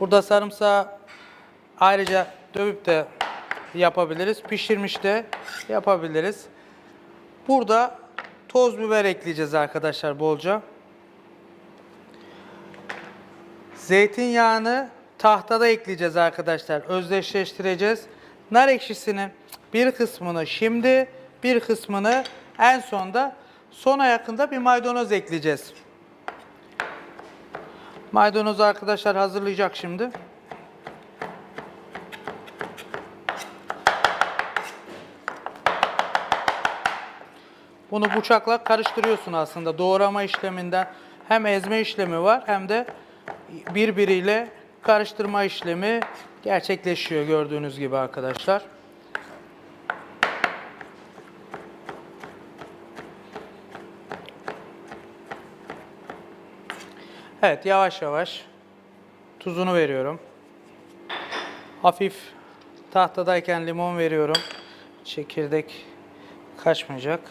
Burada sarımsağı ayrıca dövüp de yapabiliriz. Pişirmiş de yapabiliriz. Burada toz biber ekleyeceğiz arkadaşlar bolca. Zeytinyağını tahtada ekleyeceğiz arkadaşlar. Özdeşleştireceğiz. Nar ekşisinin bir kısmını şimdi, bir kısmını en sonda sona yakında bir maydanoz ekleyeceğiz. Maydanozu arkadaşlar hazırlayacak şimdi. Bunu bıçakla karıştırıyorsun aslında. Doğrama işleminden hem ezme işlemi var hem de birbiriyle karıştırma işlemi gerçekleşiyor gördüğünüz gibi arkadaşlar. Evet yavaş yavaş tuzunu veriyorum. Hafif tahtadayken limon veriyorum. Çekirdek kaçmayacak.